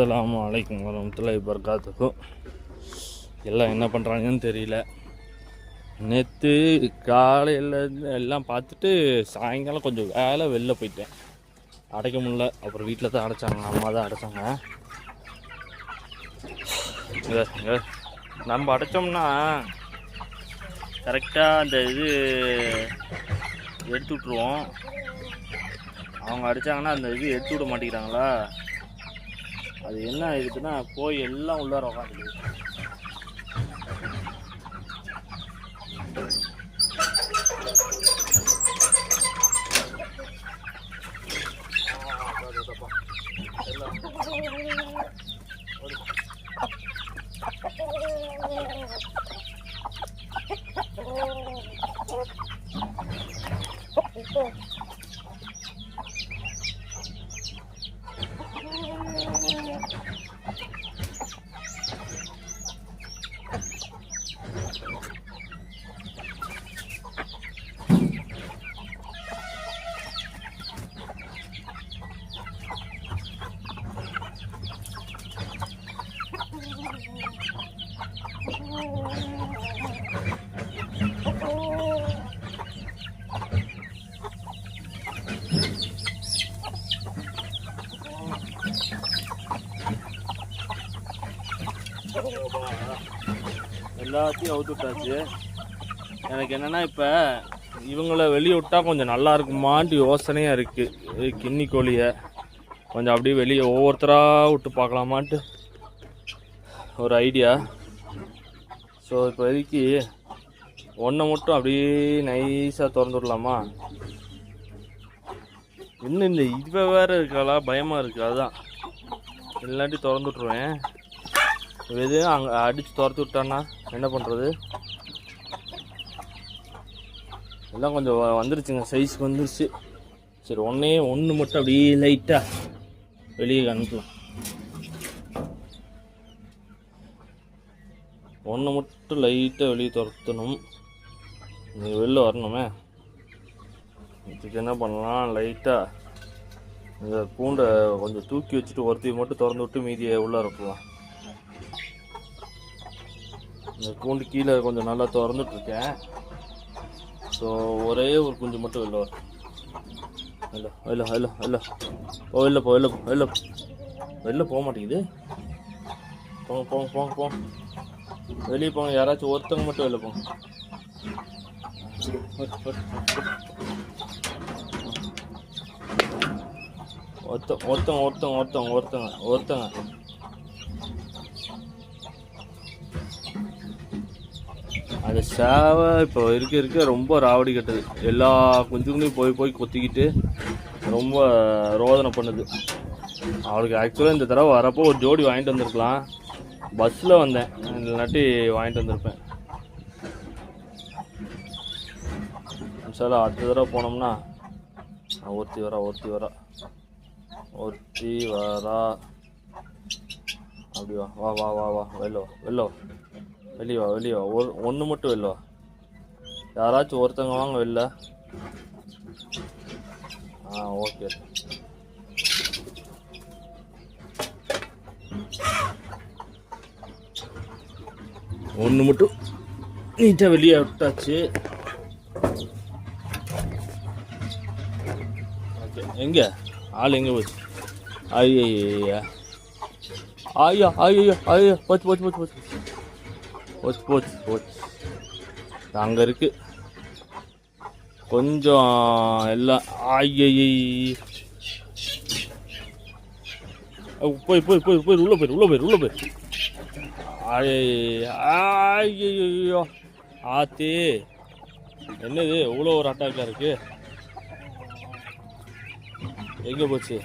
அஸ்லாம் வலைக்கம் வரமத்துல்லாஹி பர்காத்துக்கும் எல்லாம் என்ன பண்ணுறாங்கன்னு தெரியல. நேற்று காலையில் எல்லாம் பார்த்துட்டு சாயங்காலம் கொஞ்சம் வேலை வெளில போயிட்டேன். அடைக்க முடியல. அப்புறம் வீட்டில் தான் அடைச்சாங்க. அம்மா தான் அடைச்சாங்க. நம்ம அடைச்சோம்னா கரெக்டாக அந்த இது எடுத்து விட்ருவோம் அவங்க அடித்தாங்கன்னா அந்த இது எடுத்து விட மாட்டேங்கிறாங்களா? அது என்ன இருக்குன்னா போய் எல்லாம் உள்ளார உட்காந்துருக்கு எல்லாத்தையும் அவுத்துட்டாச்சு. எனக்கு என்னென்னா இப்போ இவங்கள வெளியே விட்டா கொஞ்சம் நல்லா இருக்குமான்ட்டு யோசனையாக இருக்குது கிண்ணி கோழியை. கொஞ்சம் அப்படியே வெளியே ஒவ்வொருத்தராக விட்டு பார்க்கலாமான்ட்டு ஒரு ஐடியா ஸோ இப்போதைக்கு ஒன்றை மட்டும் அப்படியே நைஸாக திறந்து விடலாமா இன்னும் இந்த இவ வேறு இருக்காளா? பயமாக இருக்குது அதுதான் இல்லாட்டி திறந்து விட்ருவேன் எதுவும் அங்கே அடித்து துரத்து விட்டான்னா என்ன பண்ணுறது எல்லாம் கொஞ்சம் வந்துருச்சுங்க. சைஸ்க்கு வந்துருச்சு. சரி ஒன்றே ஒன்று மட்டும் அப்படியே லைட்டாக வெளியே அனுப்பலாம். ஒன்று மட்டும் லைட்டாக வெளியே துரத்தணும். நீ வெளில வரணுமே. இதுக்கு என்ன பண்ணலாம்? லைட்டாக இந்த பூண்டை கொஞ்சம் தூக்கி வச்சுட்டு ஒருத்தையும் மட்டும் திறந்து விட்டு மீதியை உள்ளே இருக்கலாம் இந்த கூண்டு கீழே கொஞ்சம் நல்லா திறந்துட்டுருக்கேன். ஸோ ஒரே ஒரு குஞ்சு மட்டும் இல்லை. வரும் இல்லை இல்லை இல்லை இல்லை. ஓ இல்லை போ இல்லை போ இல்லை. வெளில போக மாட்டேங்குது. போங்க போங்க போங்க போங்க வெளியே போங்க. யாராச்சும் ஒருத்தவங்க மட்டும் வெளில போங்க. ஒருத்த ஒருத்தவங்க ஒருத்தவங்க ஒருத்தவங்க ஒருத்தவங்க ஒருத்தங்க. அந்த சேவை இப்போ இருக்க இருக்க ரொம்ப ராவடி கட்டுது. எல்லா குஞ்சுங்களையும் போய் போய் கொத்திக்கிட்டு ரொம்ப ரோதனை பண்ணுது. அவளுக்கு ஆக்சுவலாக இந்த தடவை வரப்போ ஒரு ஜோடி வாங்கிட்டு வந்திருக்கலாம். பஸ்ஸில் வந்தேன். இல்லாட்டி வாங்கிட்டு வந்திருப்பேன். சார் அடுத்த தடவை போனோம்னா ஒருத்தி வரா ஒருத்தி வரா. ஒருத்தி வரா. அப்படி வா வா வா வா வா வெளில வா வெளில வா. வெளியே வா வெளியே வா ஒரு ஒன்று மட்டும் வெளில வா யாராச்சும் ஒருத்தவங்க வாங்க வெளில? ஆ ஓகே ஒன்று மட்டும் நீட்டாக வெளியே விட்டாச்சு. ஓகே எங்கே? ஆள் எங்கே போச்சு? ஐயா ஐயா ஐயா ஐயா ஐயா போச்சு போச்சு போச்சு போச்சு. போச்சு போச்சு போச்சு. அங்கே இருக்கு. கொஞ்சம் எல்லாம் ஐயய் போய் போய் போய் போய் உள்ள போயிரு உள்ள போயிரு உள்ள போயிரு ஐயோ ஆத்தி என்னது இவ்வளோ ஒரு அட்டாக்காக இருக்கு எங்கே போச்சு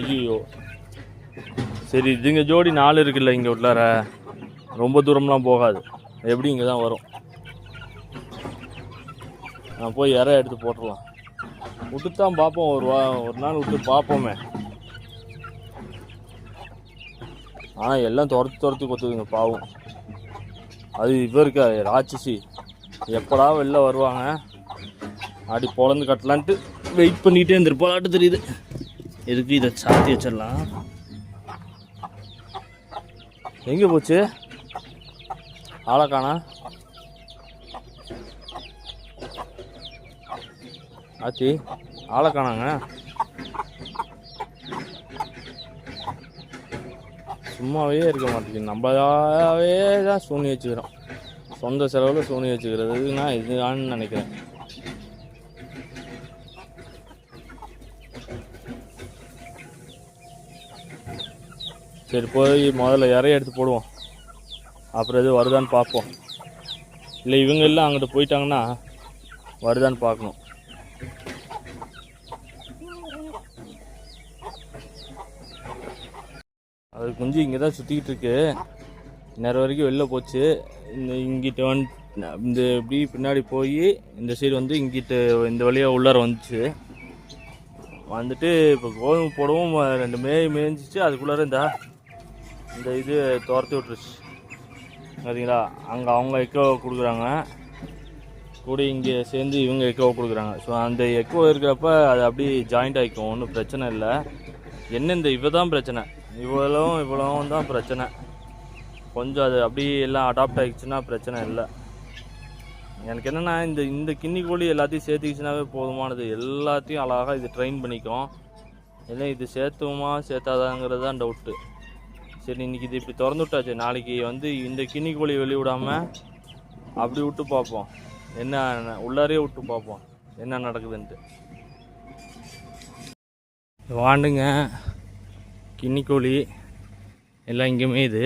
ஐயோ சரி இதுங்க ஜோடி நாலு இருக்குல்ல இங்கே உள்ளார. ரொம்ப தூரம்லாம் போகாது. எப்படி இங்கே தான் வரும்? நான் போய் இற எடுத்து போட்டுடலாம் விட்டுத்தான் பார்ப்போம். ஒரு வா ஒரு நாள் விட்டு பார்ப்போமே. ஆனால் எல்லாம் துரத்து துரத்து கொத்துதுங்க பாவம். அது இப்போ இருக்கா ராட்சசி. எப்படா வெளில வருவாங்க? அப்படி பொழந்து கட்டலான்ட்டு வெயிட் பண்ணிகிட்டே இருந்திருப்பாட்டு தெரியுது. எதுக்கு இதை சாத்தி வச்சிடலாம்? எங்கே போச்சு? ஆளை காணா. ஆச்சி ஆளை காணாங்க. சும்மாவே இருக்க மாட்டேங்குது. நம்மளாவே தான் சூனி வச்சுக்கிறோம். சொந்த செலவில் சூனி வச்சுக்கிறது. நான் இதுதான்னு நினைக்கிறேன். சரி போய் முதல்ல இறைய எடுத்து போடுவோம். அப்புறம் எது வருதான்னு பார்ப்போம். இல்லை இவங்க எல்லாம் அங்கிட்டு போயிட்டாங்கன்னா வருதான்னு பார்க்கணும். அது குஞ்சு இங்கே தான் சுற்றிக்கிட்டு இருக்கு. நேரம் வரைக்கும் வெளில போச்சு. இந்த இங்கிட்ட வந்து இந்த இப்படி பின்னாடி போய் இந்த சைடு வந்து இங்கிட்ட இந்த வழியாக உள்ளார வந்துச்சு. வந்துட்டு இப்போ கோதுமை போடவும் ரெண்டு மேய் மேய்ஞ்சிச்சு. அதுக்குள்ளார இந்த இந்த இது துரத்தி விட்டுருச்சு. பார்த்தீங்களா அங்கே அவங்க எக்கோ கொடுக்குறாங்க. கூட இங்கே சேர்ந்து இவங்க எக்கோ கொடுக்குறாங்க. ஸோ அந்த எக்கோ இருக்கிறப்ப அது அப்படியே ஜாயிண்ட் ஆகிக்கும் ஒன்றும் பிரச்சனை இல்லை. என்ன இந்த இவ தான் பிரச்சனை? இவ்வளவும் இவ்வளவும் தான் பிரச்சனை. கொஞ்சம் அது அப்படியே எல்லாம் அடாப்ட் ஆகிடுச்சுன்னா பிரச்சனை இல்லை. எனக்கு என்னென்னா இந்த இந்த கிண்ணி கோழி எல்லாத்தையும் சேர்த்துக்கிச்சுனாவே போதுமானது. எல்லாத்தையும் அழகாக இது ட்ரெயின் பண்ணிக்கும். இல்லை இது சேர்த்துவோமா சேர்த்தாதாங்கிறது தான் டவுட்டு சரி இன்னைக்கு இது இப்படி திறந்து விட்டாச்சு நாளைக்கு வந்து இந்த கின்னி கோழி வெளிய அப்படி விட்டு பார்ப்போம். என்ன உள்ளாரே விட்டு பார்ப்போம். என்ன நடக்குதுன்ட்டு. வாண்டுங்க. கிண்ணிக்கோழி எல்லாம் இங்கேயுமே இது.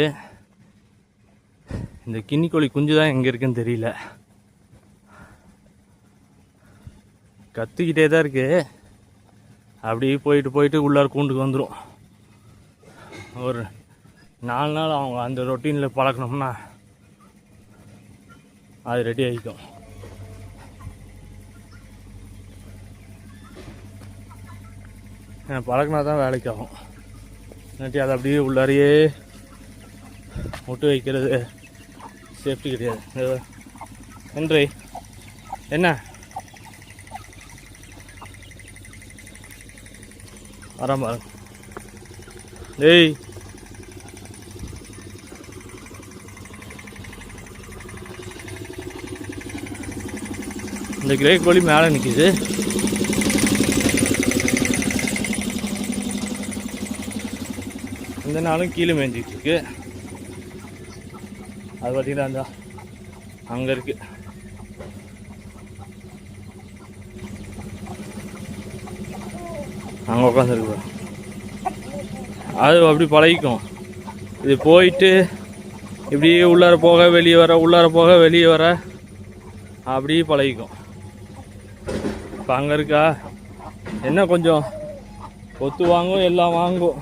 இந்த கிண்ணிக்கோழி குஞ்சு தான் எங்கே இருக்குன்னு தெரியல. கற்றுக்கிட்டே தான் இருக்குது அப்படியே போயிட்டு போயிட்டு உள்ளார் கூண்டுக்கு வந்துடும் ஒரு நாலு நாள் அவங்க அந்த ரொட்டீனில் பழக்கணும்னா அது ரெடி ஆகிக்கும் பழக்கினா தான் வேலைக்கு ஆகும் இல்லாட்டி அதை அப்படியே உள்ளாரையே முட்டு வைக்கிறது சேஃப்டி கிடையாது. நன்றி. என்ன? வரேன் பாருங்க டேய் இந்த கிரே கோழி மேலே நிற்கிது இந்த நாளும் கீழே மேய்ஞ்சிட்டு இருக்கு. அது பார்த்தீங்கன்னா அந்த அங்கே இருக்கு. அங்கே உட்காந்துருக்கு அது அப்படி பழகிக்கும். இது போயிட்டு இப்படியே உள்ளார போக வெளியே வர உள்ளார போக வெளியே வர அப்படியே பழகிக்கும். இப்போ அங்கே இருக்கா? என்ன கொஞ்சம்? கொத்து வாங்கும் எல்லாம் வாங்கும்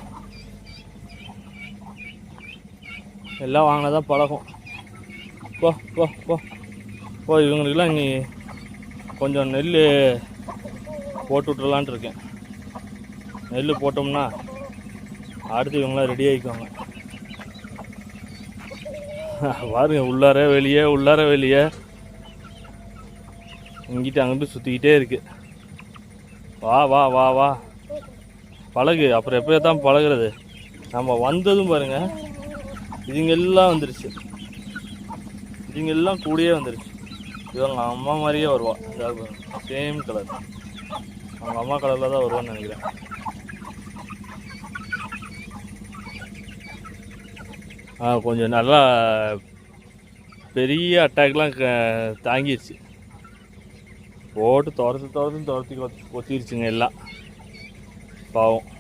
எல்லாம் வாங்கினா தான் பழகும். போ போ போ. போ இவங்களுக்கெல்லாம் நீ கொஞ்சம் நெல் போட்டு விட்றலான்ட்டு இருக்கேன். நெல் போட்டோம்னா அடுத்து இவங்களாம் ரெடி ஆகிக்குவாங்க பாருங்க உள்ளார வெளியே உள்ளார வெளியே. இங்கிட்ட அங்கிட்டு சுற்றிக்கிட்டே இருக்குது வா வா வா வா. பழகு. அப்புறம் எப்படியே தான் பழகுறது. நம்ம வந்ததும் பாருங்கள் இதுங்கெல்லாம் வந்துருச்சு. இதுங்கெல்லாம் கூடயே வந்துருச்சு. இவங்க அம்மா மாதிரியே வருவா. சேம் கலர் அவங்க அம்மா கலரில் தான் வருவான்னு நினைக்கிறேன். கொஞ்சம் நல்லா பெரிய அட்டாக்லாம் க- தாங்கிருச்சு. போட்டு துரத்து துரத்து துரத்தி கொத்தி- கொத்திருச்சுங்க எல்லாம். பாவம்.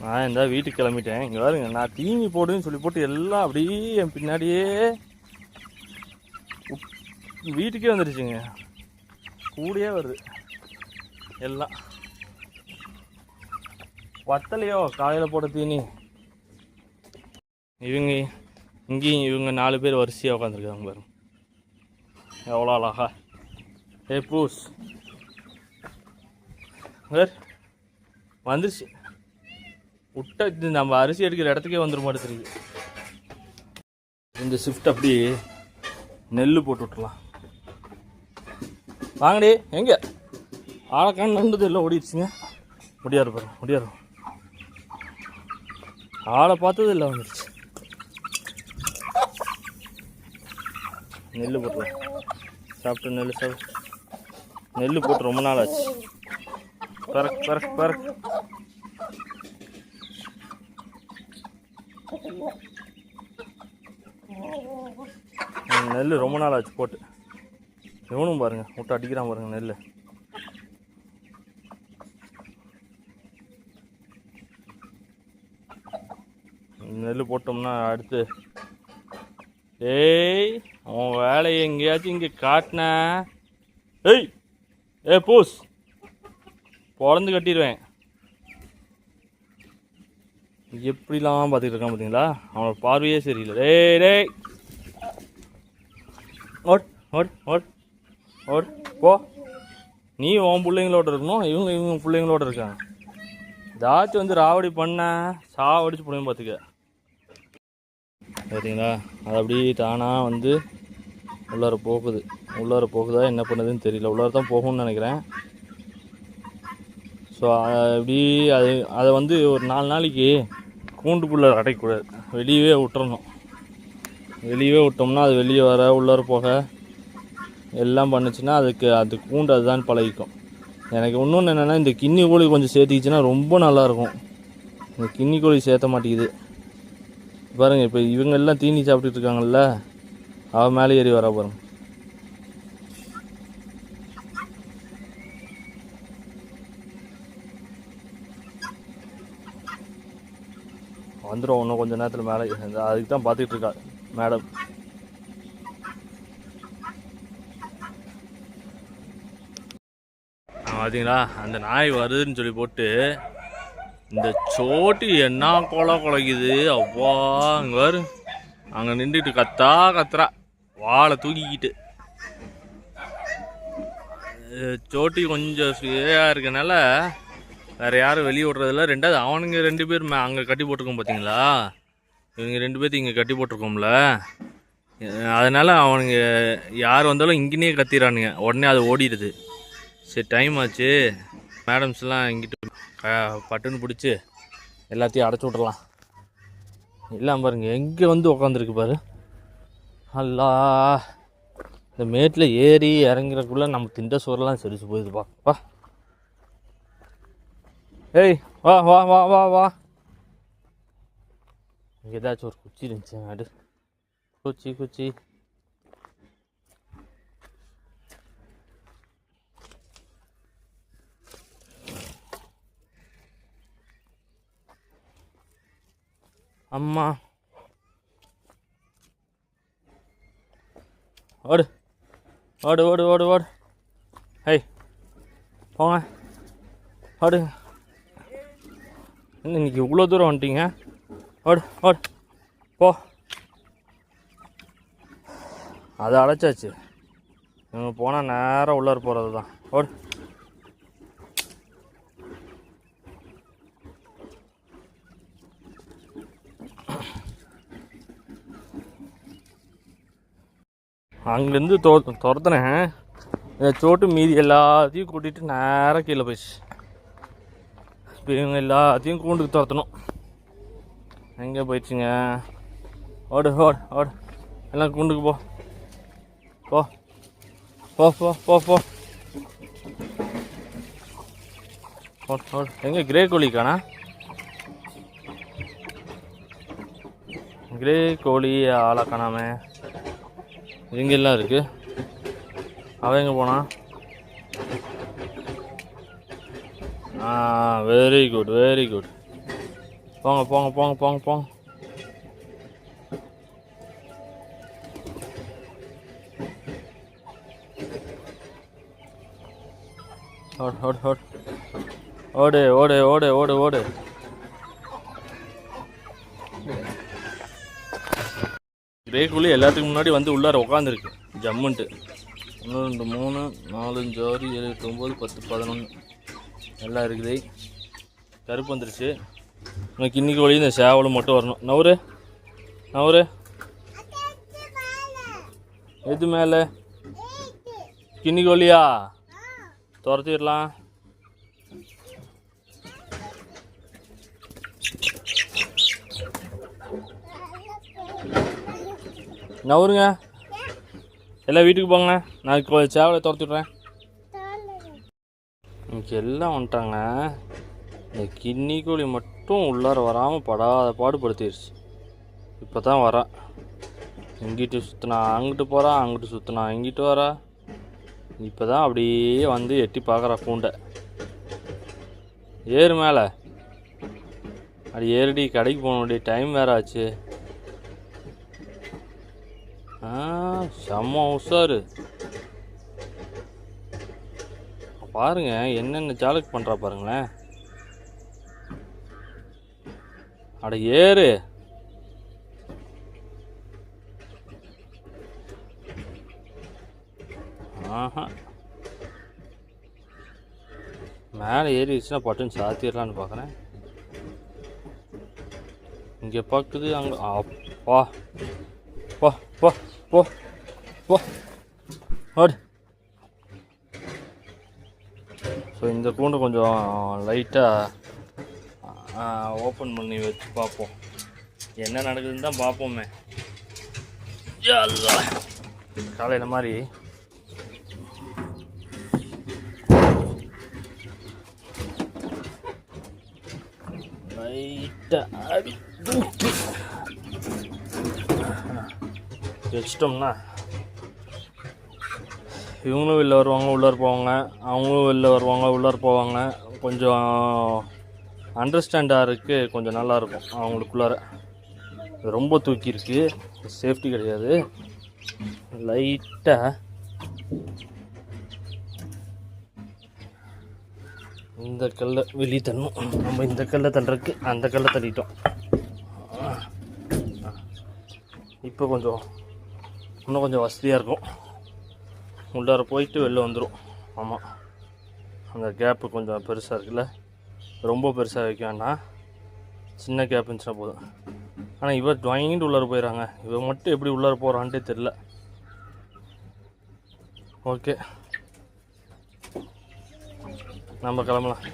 நான் இந்த வீட்டுக்கு கிளம்பிட்டேன். இங்கே பாருங்க நான் தீனி போடுன்னு சொல்லி போட்டு எல்லாம் அப்படியே என் பின்னாடியே வீட்டுக்கே வந்துடுச்சுங்க கூடயே வருது. எல்லாம். வத்தலையோ காலையில் போட்ட தீனி. இவங்க இங்கேயும் இவங்க நாலு பேர் வரிசையாக உட்காந்துருக்காங்க பாருங்க. எவ்வளோ அழகா. ஏ பூஸ் வந்துருச்சு. விட்ட இது நம்ம அரிசி எடுக்கிற இடத்துக்கே வந்துட மாட்டேங்குது இந்த ஷிஃப்ட் அப்படி நெல் போட்டு விட்டுலாம் வாங்கடி எங்க? ஆளக்கான்னு எல்லாம் ஓடிடுச்சுங்க. முடியாது பாருங்க முடியாது. ஆளை பார்த்தது இல்லை வந்துருச்சு. நெல் போட்டுலாம் சாப்பிட்டு நெல் சாப்பிட்டு நெல் போட்டு ரொம்ப நாள் ஆச்சு. பறக் பறக் பறக். நெல் ரொம்ப நாள் ஆச்சு போட்டு. இவனும் பாருங்க முட்டை அடிக்கிறான் பாருங்க நெல் நெல் போட்டோம்னா அடுத்து. ஏய் உன் வேலையை எங்கேயாச்சும் இங்கே காட்டின. ஏய்! ஏ பூஸ். பிறந்து கட்டிடுவேன். எப்படிலாம் பார்த்துக்கிட்டு இருக்கான் பார்த்தீங்களா? அவனோட பார்வையே சரியில்லை. டே டேய். ஓட் ஓட் ஓட் ஓட். போ. நீ உன் பிள்ளைங்களோட இருக்கணும் இவங்க இவங்க பிள்ளைங்களோட இருக்காங்க. ஏதாச்சும் வந்து ராவடி பண்ண சாவடிச்சு பிள்ளைங்க பார்த்துக்க. பார்த்தீங்களா? அது அப்படியே தானாக வந்து உள்ளார போகுது. உள்ளார போகுதா என்ன பண்ணுதுன்னு தெரியல. உள்ளார தான் போகும்னு நினைக்கிறேன். ஸோ அப்படி அது அதை வந்து ஒரு நாலு நாளைக்கு கூண்டுக்குள்ளே அடைக்கக்கூடாது வெளியவே விட்டுறணும். வெளியவே விட்டோம்னா அது வெளியே வர உள்ளார போக எல்லாம் பண்ணுச்சுன்னா அதுக்கு அது கூண்டு அதுதான் பழகிக்கும். எனக்கு இன்னொன்று என்னென்னா இந்த கின்னி கோழி கொஞ்சம் சேர்த்திக்கிச்சுன்னா ரொம்ப நல்லாயிருக்கும். இந்த கிண்ணி கோழி சேர்த்த மாட்டேங்குது. பாருங்க இப்போ இவங்க எல்லாம் தீனி சாப்பிட்டுட்டு இருக்காங்கல்ல? அவன் மேலே ஏறி வர பாருங்க. வந்துடும் இன்னும் கொஞ்சம் நேரத்தில் மேலே அதுக்கு தான் பார்த்துக்கிட்டு இருக்கா மேடம். பார்த்தீங்களா அந்த நாய் வருதுன்னு சொல்லி போட்டு இந்த சோட்டி என்ன கொலை குலைக்குது? அவ்வா அங்கே வரும் அங்கே நின்றுட்டு கத்தா கத்துறா. வாழை தூக்கிக்கிட்டு. சோட்டி கொஞ்சம் ஃப்ரீயாக இருக்கனால வேறு யாரும் வெளியே விட்றதில்ல. ரெண்டாவது அவனுங்க ரெண்டு பேர் மே அங்கே கட்டி போட்டிருக்கோம் பார்த்தீங்களா இவங்க ரெண்டு பேர்த்து இங்கே கட்டி போட்டிருக்கோம்ல. அதனால் அவனுங்க யார் வந்தாலும் இங்கேனே கத்திடுறானுங்க உடனே அது ஓடிடுது. சரி டைம் ஆச்சு. மேடம்ஸ்லாம் இங்கிட்டு பட்டுன்னு பிடிச்சி எல்லாத்தையும் அடைச்சி விட்றலாம் இல்லாமல் பாருங்கள் எங்கே வந்து உக்காந்துருக்கு பாரு. அல்லா இந்த மேட்டில் ஏறி இறங்குறதுக்குள்ளே நம்ம திண்ட சோறெல்லாம் செடிச்சு போயிடுதுப்பா வா ஏய் வா வா வா வா வா. இங்கே ஏதாச்சும் ஒரு குச்சி இருந்துச்சு நடு குச்சி குச்சி. அம்மா. ஓடு. ஓடு ஓடு ஓடு ஓடு. ஹை போங்க. ஓடு. என்ன இன்னைக்கு இவ்வளோ தூரம் வந்துட்டீங்க? ஓடு ஓடு. போ. அதை அழைச்சாச்சு இவங்க போனால் நேராக உள்ளார போகிறது தான் ஓடு. அங்கேருந்து தொ துரத்துனேன். இந்த சோட்டு மீதி எல்லாத்தையும் கூட்டிகிட்டு நேராக கீழே போயிடுச்சு. இப்போ இவங்க எல்லாத்தையும் கூண்டுக்கு துரத்தணும். எங்கே போயிடுச்சுங்க? ஓடு ஓடு ஓடு. எல்லாம் கூண்டுக்கு போ. போ. போ போ போ போ. ஓடு ஓடு எங்கே கிரே கோழி கிரே கோழி ஆளை எங்கெல்லாம் இருக்குது அவன் எங்கே போனான் ஆ வெரி குட் வெரி குட் போங்க போங்க போங்க போங்க போங்க. ஹட் ஹட் ஹட் ஓடு ஓடு ஓடு ஓடு ஓடு. கிரேக்குள்ளே எல்லாத்துக்கும் முன்னாடி வந்து உள்ளார உட்காந்துருக்கு ஜம்முன்ட்டு. ஒன்று ரெண்டு மூணு நாலு அஞ்சு ஆறு ஏழு எட்டு ஒம்பது பத்து பதினொன்று எல்லாம் இருக்குது. கருப்பு வந்துருச்சு. இன்னைக்கு இன்னைக்கு வழி இந்த சேவலும் மட்டும் வரணும். நவரு நவரு எது மேலே? கிண்ணி கோழியா துரத்திடலாம். நவருங்க எல்லாம் வீட்டுக்கு போங்க. நான் இப்போ சேவலை துரத்தி விட்றேன். இங்கே எல்லாம் வந்துட்டாங்க. இந்த கிண்ணி கோழி மட்டும் உள்ளார வராமல் படாத பாடுபடுத்திடுச்சு இப்போ தான் வரா. இங்கிட்டு சுற்றினா அங்கிட்டு போகிறா அங்கிட்டு சுற்றினா இங்கிட்டு வரா. இப்போ தான் அப்படியே வந்து எட்டி பார்க்குறா கூண்டை. ஏறு மேலே. அது ஏறுடி கடைக்கு போகணுடைய டைம் வேறு ஆச்சு. செம்ம உஷாரு. பாருங்க என்னென்ன ஜாலக் பண்ணுறா பாருங்களேன். அட ஏறு. ஆஹா. மேலே ஏறிடுச்சுன்னா பட்டுன்னு சாத்திடலான்னு பார்க்குறேன் இங்கே பார்க்குது அங்கே அப்பா. போ போ. போ ஓடு. ஸோ இந்த கூண்டு கொஞ்சம் லைட்டாக ஓப்பன் பண்ணி வச்சு பார்ப்போம். என்ன நடக்குதுன்னு தான் பார்ப்போமே. யா காலையில் மாதிரி. லைட்டாக அடி தூக்கி. வச்சிட்டோம்னா இவங்களும் வெளில வருவாங்க உள்ளார் போவாங்க. அவங்களும் வெளில வருவாங்க உள்ளார் போவாங்க. கொஞ்சம் அண்டர்ஸ்டாண்டாக இருக்கு கொஞ்சம் நல்லா இருக்கும் அவங்களுக்குள்ளார. ரொம்ப தூக்கி இருக்கு. சேஃப்டி கிடையாது. லைட்டாக இந்த கல்லை வெளியே தள்ளணும். நம்ம இந்த கல்லை தள்ளுறதுக்கு அந்த கல்லை தள்ளிட்டோம். இப்போ கொஞ்சம் இன்னும் கொஞ்சம் வசதியாக இருக்கும். உள்ளார போயிட்டு வெளில வந்துடும் ஆமாம் அந்த கேப்பு கொஞ்சம் பெருசாக இருக்குல்ல? ரொம்ப பெருசாக வைக்க வேண்டாம். சின்ன கேப் இருந்துச்சுன்னா போதும். ஆனால் இவர் ட்வாயின்ட்டு உள்ளார போயிடறாங்க இவன் மட்டும் எப்படி உள்ளார போகிறான்ட்டே தெரில ஓகே நம்ம கிளம்பலாம்.